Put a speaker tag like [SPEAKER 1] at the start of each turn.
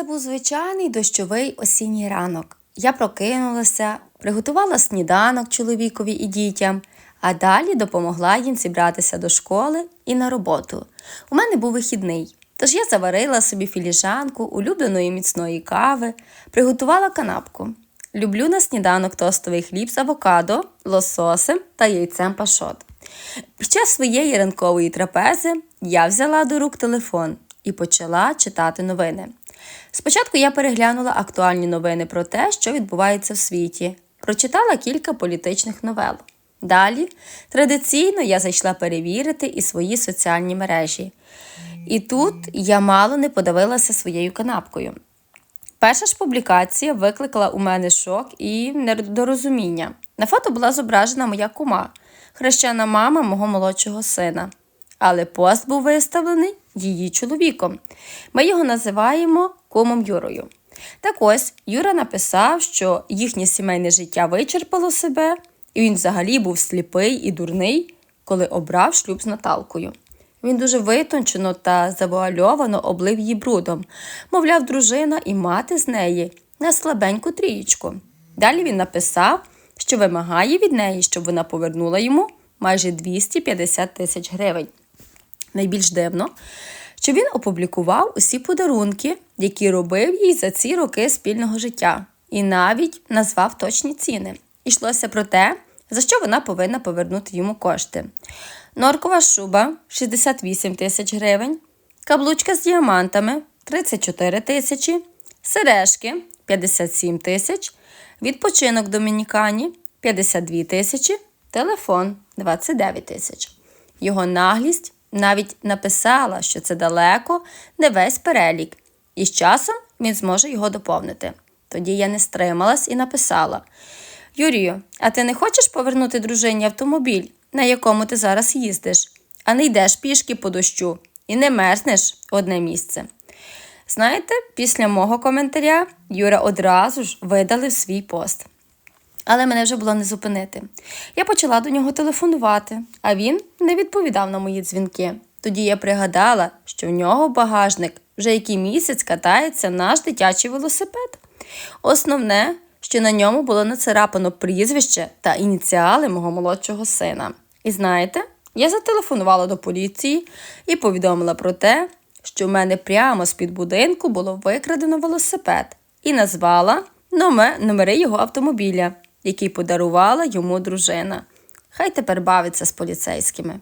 [SPEAKER 1] Це був звичайний дощовий осінній ранок. Я прокинулася, приготувала сніданок чоловікові і дітям, а далі допомогла їм зібратися до школи і на роботу. У мене був вихідний, тож я заварила собі філіжанку улюбленої міцної кави, приготувала канапку. Люблю на сніданок тостовий хліб з авокадо, лососем та яйцем пашот. Під час своєї ранкової трапези я взяла до рук телефон і почала читати новини. Спочатку я переглянула актуальні новини про те, що відбувається в світі, прочитала кілька політичних новел. Далі традиційно я зайшла перевірити і свої соціальні мережі. І тут я мало не подавилася своєю канапкою. Перша ж публікація викликала у мене шок і недорозуміння. На фото була зображена моя кума, хрещена мама мого молодшого сина. Але пост був виставлений її чоловіком. Ми його називаємо кумом Юрою. Так ось Юра написав, що їхнє сімейне життя вичерпало себе, і він взагалі був сліпий і дурний, коли обрав шлюб з Наталкою. Він дуже витончено та завуальовано облив її брудом, мовляв, дружина і мати з неї на слабеньку трієчку. Далі він написав, що вимагає від неї, щоб вона повернула йому майже 250 тисяч гривень. Найбільш дивно, що він опублікував усі подарунки, які робив їй за ці роки спільного життя, і навіть назвав точні ціни. Йшлося про те, за що вона повинна повернути йому кошти. Норкова шуба 68 тисяч гривень, каблучка з діамантами 34 тисячі, сережки 57 тисяч, відпочинок Домінікані 52 тисячі, телефон 29 тисяч. Його наглість навіть написала, що це далеко не весь перелік, і з часом він зможе його доповнити. Тоді я не стрималась і написала: Юрію, а ти не хочеш повернути дружині автомобіль, на якому ти зараз їздиш, а не йдеш пішки по дощу і не мерзнеш одне місце. Знаєте, після мого коментаря Юра одразу ж видалив свій пост. Але мене вже було не зупинити. Я почала до нього телефонувати, а він не відповідав на мої дзвінки. Тоді я пригадала, що в нього багажник вже який місяць катається наш дитячий велосипед. Основне, що на ньому було нацарапано прізвище та ініціали мого молодшого сина. І знаєте, я зателефонувала до поліції і повідомила про те, що в мене прямо з-під будинку було викрадено велосипед, і назвала номери його автомобіля, який подарувала йому дружина. Хай тепер бавиться з поліцейськими.